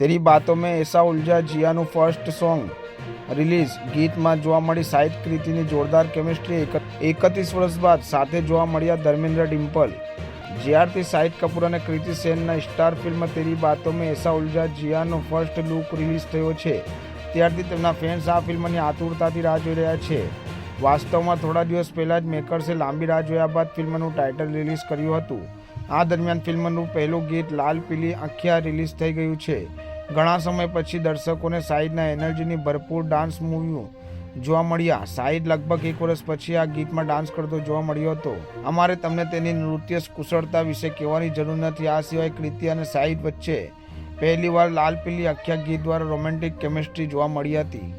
તેરી બાતો મેં એસા ઉલઝા જિયાનું first song release ગીતમાં જોવા મળી સાહિત્ય કૃતિની જોરદાર કેમિસ્ટ્રી એકત્રીસ વર્ષ બાદ સાથે જોવા મળ્યા ધર્મેન્દ્ર ડિમ્પલ. જ્યારથી શાહિદ કપૂર અને કૃતિ સેનના સ્ટાર ફિલ્મ તેરી બાતો મેં એસા ઉલઝા જિયાનો ફર્સ્ટ લુક રિલીઝ થયો છે. ત્યારથી તેમના ફેન્સ આ ફિલ્મની આતુરતાથી રાહ જોઈ રહ્યા છે. વાસ્તવમાં થોડા દિવસ પહેલાં જ મેકર્સે લાંબી રાહ જોયા બાદ ફિલ્મનું ટાઇટલ રિલીઝ કર્યું હતું. આ દરમિયાન ફિલ્મનું પહેલું ગીત લાલ પીલી આંખિયા રિલીઝ થઈ ગયું છે. ઘણા સમય પછી દર્શકોને શાહિદના એનર્જીની ભરપૂર ડાન્સ મૂવી જોવા મળ્યા. સાઈડ લગભગ એક વર્ષ પછી આ ગીતમાં ડાન્સ કરતો જોવા મળ્યો હતો. અમારે તમને તેની નૃત્ય કુશળતા વિશે કહેવાની જરૂર નથી. આ સિવાય કૃતિ અને શાહિદ વચ્ચે પહેલીવાર લાલ પીલી આખ્યા ગીત દ્વારા રોમેન્ટિક કેમિસ્ટ્રી જોવા મળી હતી.